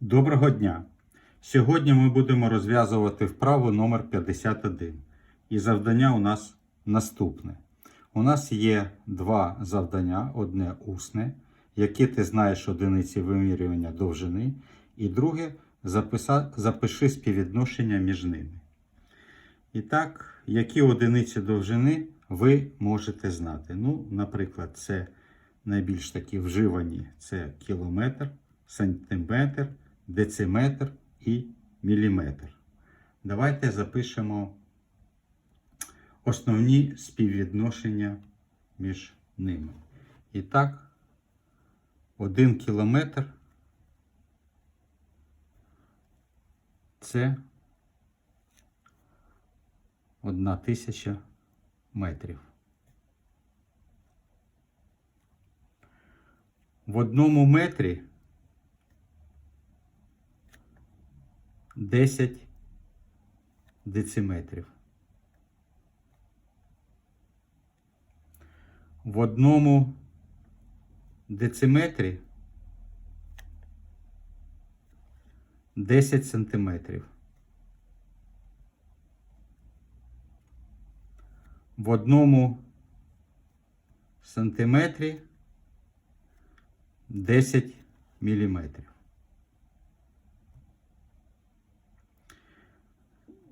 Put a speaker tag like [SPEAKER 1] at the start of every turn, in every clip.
[SPEAKER 1] Доброго дня! Сьогодні ми будемо розв'язувати вправу номер 51. І завдання у нас наступне. У нас є два завдання: одне усне, яке ти знаєш одиниці вимірювання довжини, і друге записа... запиши співвідношення між ними. І так, які одиниці довжини ви можете знати? Ну, наприклад, це найбільш такі вживані це кілометр, сантиметр, дециметр і міліметр. Давайте запишемо основні співвідношення між ними. І так, один кілометр це одна тисяча метрів. В одному метрі 10 дециметрів. В одному дециметрі 10 сантиметрів. В одному сантиметрі 10 міліметрів.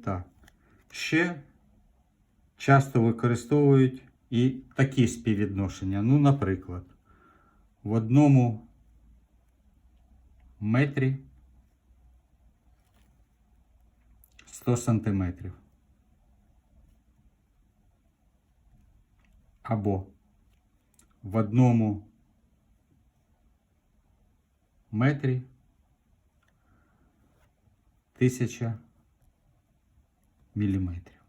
[SPEAKER 1] Так. Ще часто використовують і такі співвідношення. Ну, наприклад, в одному метрі 100 сантиметрів. Або в одному метрі 1000 міліметрів.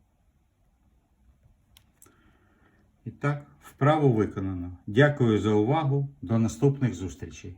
[SPEAKER 1] І так, вправо виконано. Дякую за увагу. До наступних зустрічей.